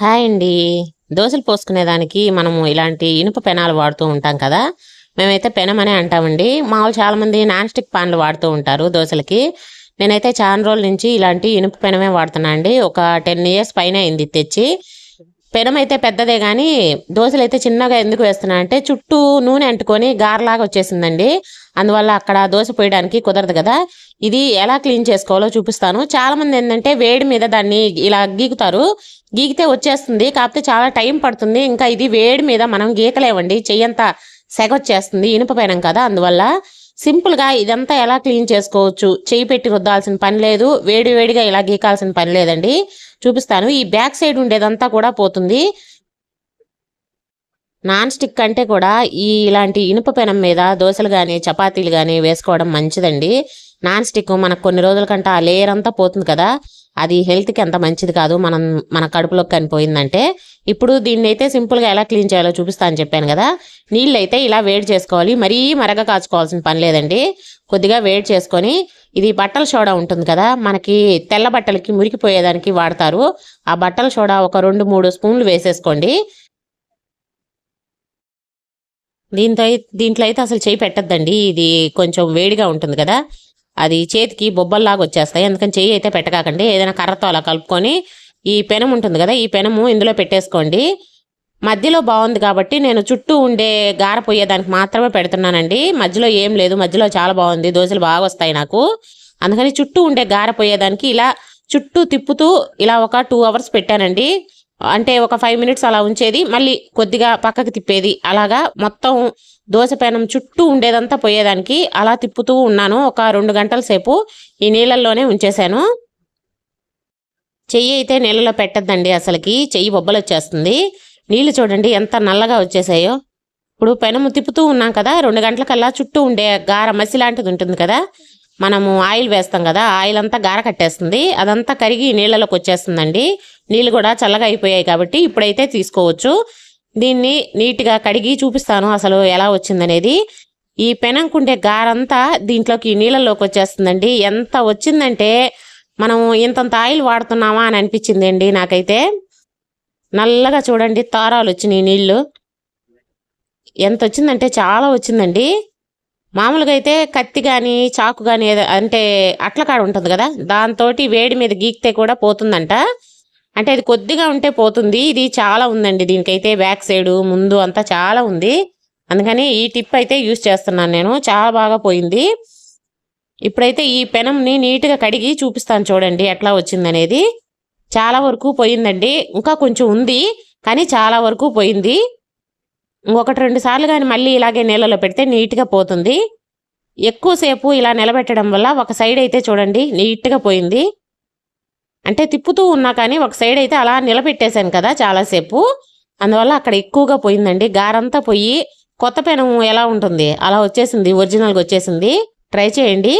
Hi అండి. దోశలు పోసుకునేదానికి మనము ఇలాంటి ఇనుప పెనాలు వాడుతూ ఉంటాం కదా? మేమైతే పెనం అనే అంటామండి. మామూలు చాలామంది నాన్ స్టిక్ పాన్లు వాడుతూ ఉంటారు దోశలకి. నేనైతే చాలా రోజుల నుంచి ఇలాంటి ఇనుప పెనమే వాడుతున్నా అండి. ఒక టెన్ ఇయర్స్ పైన అయింది తెచ్చి. పెనం అయితే పెద్దదే కానీ దోశలు అయితే చిన్నగా ఎందుకు వేస్తున్నా అంటే చుట్టూ నూనె అంటుకొని గారలాగా వచ్చేసిందండి. అందువల్ల అక్కడ దోశ పోయడానికి కుదరదు కదా. ఇది ఎలా క్లీన్ చేసుకోవాలో చూపిస్తాను. చాలామంది ఏంటంటే వేడి మీద దాన్ని ఇలా గీకుతారు. గీకితే వచ్చేస్తుంది. కాకపోతే చాలా టైం పడుతుంది. ఇంకా ఇది వేడి మీద మనం గీకలేవండి చెయ్యంతా సెగ వచ్చేస్తుంది ఇనుప పెనం కదా అందువల్ల సింపుల్గా ఇదంతా ఎలా క్లీన్ చేసుకోవచ్చు? చేయి పెట్టి రుద్దాల్సిన పని లేదు. వేడి వేడిగా ఇలా గీకాల్సిన పని లేదండి. చూపిస్తాను. ఈ బ్యాక్ సైడ్ ఉండేదంతా కూడా పోతుంది. నాన్ స్టిక్ అంటే కూడా ఈ ఇలాంటి ఇనుప పెనం మీద దోశలు కానీ చపాతీలు కానీ వేసుకోవడం మంచిదండి. నాన్ స్టిక్ మనకు కొన్ని రోజుల కంటే ఆ లేయర్ అంతా పోతుంది కదా. అది హెల్త్కి అంత మంచిది కాదు. మనం మన కడుపులోకి కనిపోయిందంటే. ఇప్పుడు దీన్ని అయితే సింపుల్గా ఎలా క్లీన్ చేయాలో చూపిస్తా అని చెప్పాను కదా. నీళ్ళు అయితే ఇలా వేడి చేసుకోవాలి. మరీ మరగ కాచుకోవాల్సిన పని లేదండి. కొద్దిగా వేడి చేసుకొని ఇది బట్టల సోడా ఉంటుంది కదా మనకి తెల్ల బట్టలకి మురికిపోయేదానికి వాడతారు. ఆ బట్టల సోడా ఒక రెండు మూడు స్పూన్లు వేసేసుకోండి. దీంతో దీంట్లో అయితే అసలు చేయి పెట్టద్దండి. ఇది కొంచెం వేడిగా ఉంటుంది కదా అది చేతికి బొబ్బల్లాగా వచ్చేస్తాయి. అందుకని చేయి అయితే పెట్టకాకండి. ఏదైనా కర్రతో అలా కలుపుకొని ఈ పెనం ఉంటుంది కదా ఈ పెనము ఇందులో పెట్టేసుకోండి. మధ్యలో బాగుంది కాబట్టి నేను చుట్టూ ఉండే గార పోయేదానికి మాత్రమే పెడుతున్నానండి. మధ్యలో ఏం లేదు. మధ్యలో చాలా బాగుంది. దోశలు బాగా వస్తాయి నాకు. అందుకని చుట్టూ ఉండే గార పోయేదానికి ఇలా చుట్టూ తిప్పుతూ ఇలా ఒక టూ అవర్స్ పెట్టానండి. అంటే ఒక ఫైవ్ మినిట్స్ అలా ఉంచేది. మళ్ళీ కొద్దిగా పక్కకి తిప్పేది. అలాగా మొత్తం దోశ పేనం చుట్టూ ఉండేదంతా పోయేదానికి అలా తిప్పుతూ ఉన్నాను. ఒక రెండు గంటల సేపు ఈ నీళ్ళల్లోనే ఉంచేశాను. చెయ్యి అయితే నీళ్ళలో పెట్టద్దండి అసలుకి. చెయ్యి బొబ్బలు వచ్చేస్తుంది. నీళ్ళు చూడండి ఎంత నల్లగా వచ్చేసాయో. ఇప్పుడు పెనము తిప్పుతూ ఉన్నాం కదా రెండు గంటలకల్లా చుట్టూ ఉండే గార మసి లాంటిది ఉంటుంది కదా మనము ఆయిల్ వేస్తాం కదా ఆయిల్ అంతా గార కట్టేస్తుంది. అదంతా కరిగి నీళ్ళలోకి వచ్చేస్తుందండి. నీళ్ళు కూడా చల్లగా అయిపోయాయి కాబట్టి ఇప్పుడైతే తీసుకోవచ్చు. దీన్ని నీట్గా కడిగి చూపిస్తాను అసలు ఎలా వచ్చిందనేది. ఈ పెనంకుండే గారంతా దీంట్లోకి నీళ్ళలోకి వచ్చేస్తుందండి. ఎంత వచ్చిందంటే మనం ఇంతంత ఆయిల్ వాడుతున్నామా అని అనిపించింది అండి నాకైతే. నల్లగా చూడండి తారాలు వచ్చినాయి నీళ్ళు. ఎంత వచ్చిందంటే చాలా వచ్చిందండి. మామూలుగా అయితే కత్తి కానీ చాకు కానీ అంటే అట్ల కాడ ఉంటుంది కదా దాంతో వేడి మీద గీకితే కూడా పోతుందంట. అంటే అది కొద్దిగా ఉంటే పోతుంది. ఇది చాలా ఉందండి దీనికైతే బ్యాక్ సైడ్ ముందు అంతా చాలా ఉంది. అందుకని ఈ టిప్ అయితే యూస్ చేస్తున్నాను నేను చాలా బాగా పోయింది. ఇప్పుడైతే ఈ పెనంని నీట్గా కడిగి చూపిస్తాను చూడండి ఎట్లా వచ్చిందనేది. చాలా వరకు పోయిందండి. ఇంకా కొంచెం ఉంది కానీ చాలా వరకు పోయింది. ఒకటి రెండు సార్లు కానీ మళ్ళీ ఇలాగే నీళ్ళలో పెడితే నీట్గా పోతుంది. ఎక్కువసేపు ఇలా నిలబెట్టడం వల్ల ఒక సైడ్ అయితే చూడండి నీట్గా పోయింది. అంటే తిప్పుతూ ఉన్నా కానీ ఒక సైడ్ అయితే అలా నిలబెట్టేశాను కదా చాలాసేపు అందువల్ల అక్కడ ఎక్కువగా పోయిందండి. గారంతా పోయి కొత్త పెనం ఎలా ఉంటుంది? అలా వచ్చేసింది ఒరిజినల్గా వచ్చేసింది. ట్రై చేయండి.